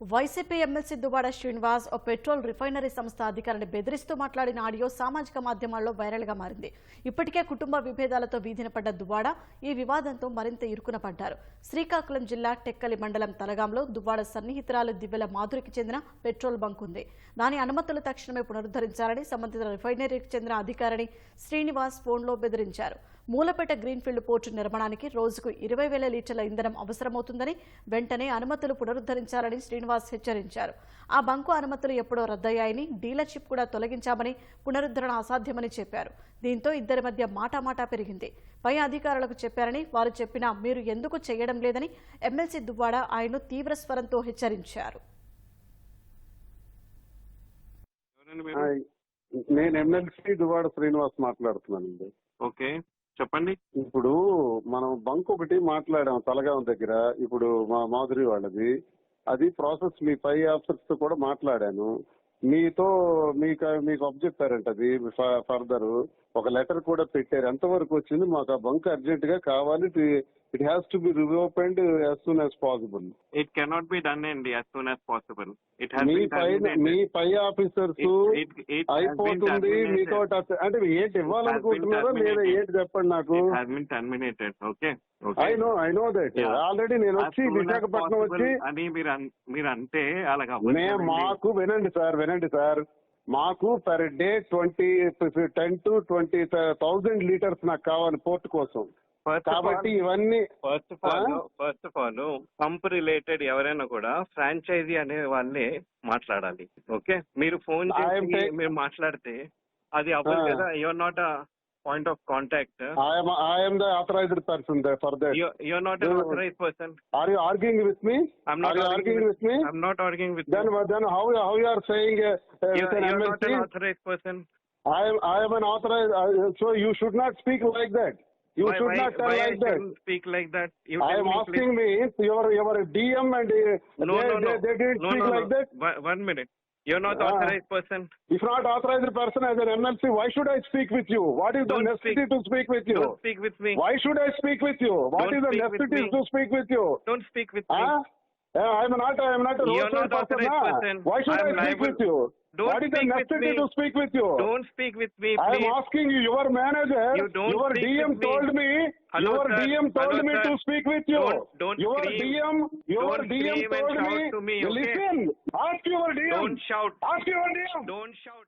YCP MLC Duvvada Srinivas ఓ petrol refinery సంస్థ అధికారిని బెదిరిస్తూ మాట్లాడిన ఆడియో సామాజిక మాధ్యమాల్లో వైరల్గా మారింది. ఇప్పటికే కుటుంబ విభేదాలతో వీధిన పడ్డ దువ్వాడ ఈ వివాదంతో మరింత ఇరుకున పడ్డారు. శ్రీకాకుళం జిల్లా టెక్కలి మండలం తలగాంలో దువ్వాడ సన్నిహితురాలు దివ్యల మాధురికి చెందిన పెట్రోల్ బంక్ ఉంది. దాని అనుమతులు తక్షణమే పునరుద్ధరించాలని సంబంధిత రిఫైనరీకి చెందిన అధికారిని శ్రీనివాస్ ఫోన్లో బెదిరించారు. మూలపేట గ్రీన్ఫీల్డ్ పోర్టు నిర్మాణానికి రోజుకు ఇరవై వేల లీటర్ల ఇంధనం అవసరమవుతుందని వెంటనే అనుమతులు పునరుద్ధరించాలని శ్రీనివాస్ హెచ్చరించారు. ఆ బంకు అనుమతులు ఎప్పుడో రద్దయ్యాయని డీలర్షిప్ కూడా తొలగించామని పునరుద్ధరణ అసాధ్యమని చెప్పారు. దీంతో ఇద్దరి మధ్య మాటామాటా పెరిగింది. పై అధికారులకు చెప్పారని వారు చెప్పినా మీరు ఎందుకు చేయడం లేదని ఎమ్మెల్సీ దువ్వాడ ఆయన్ను తీవ్ర స్వరంతో హెచ్చరించారు. నేను ఎమ్మెల్సీ దువాడ శ్రీనివాస్ మాట్లాడుతున్నానండి. ఓకే. చెప్పండి. ఇప్పుడు మనం బంక్ ఒకటి మాట్లాడాం తలగాం దగ్గర ఇప్పుడు మా మాధురి వాళ్ళది. అది ప్రాసెస్ మీ పై ఆఫీసర్స్తో కూడా మాట్లాడాను. మీతో మీకు మీకు అబ్జెక్టారంట చెప్పారంట అది ఫర్దర్. ఒక లెటర్ కూడా పెట్టారు. ఎంతవరకు వచ్చింది? మాకు ఆ బంక్ అర్జెంట్గా కావాలి it has to be reopened as soon as possible it cannot be done అండి as soon as possible it మీ పై మీ పై ఆఫీసర్స్ అయిపోతుంది మీతో టచ్ అంటే ఏంటి ఇవ్వాలనుకుంటున్నారో లేదా ఏంటి చెప్పండి నాకు? Terminated okay I know I know that Yeah. Already నేను వచ్చి విశాఖపట్నం వచ్చి అని మీరు అన్- మీరు అంటే అలాగా మేము మాకు వినండి సార్ వినండి సార్. మాకు per day twenty ten to twenty thousand litres నాకు కావాలి పోర్ట్ కోసం. కాబట్టి ఇవన్నీ first of all? First of all pump related ఎవరైనా కూడా ఫ్రాంచైజీ అనే వాళ్ళే మాట్లాడాలి ఓకే మీరు ఫోన్ చేసి మీరు మాట్లాడితే అది అవ్వదు. కదా your not a point of contact I'm the authorised person for that your not. Authorise person are you arguing with me I'm are you arguing with, with me I'm not arguing with then you. Then how how you are saying You're, with an you're not MLC an authorized person. I am I am an authorized, uh, so you should not speak like that. You why, should why, not tell why like I that. speak like that? You I am me, asking please. me, your your DM and uh, No, they, no, no. they, they didn't no, speak no, like no. that. One, one minute. You're not Ah. authorized person. If not authorized person as an MLC, why should I speak with you? What is Don't the necessity speak. to speak with you? Don't speak with me. Why should I speak with you? What Don't is the necessity to speak with you? Don't speak with me. Huh? Yeah, I am not I am not a You're not person. person. Why should I I speak liable. with you? Don't what is the necessity to speak with you? Don't speak with me, I am asking you, your manager, You don't your DM me. told me, Hello, your sir. DM told Hello, me sir. to speak with you. Don't- don't your scream. DM, your Don't DM told me, to me, okay? listen, ask your DM. Don't shout. Ask your DM. Don't shout.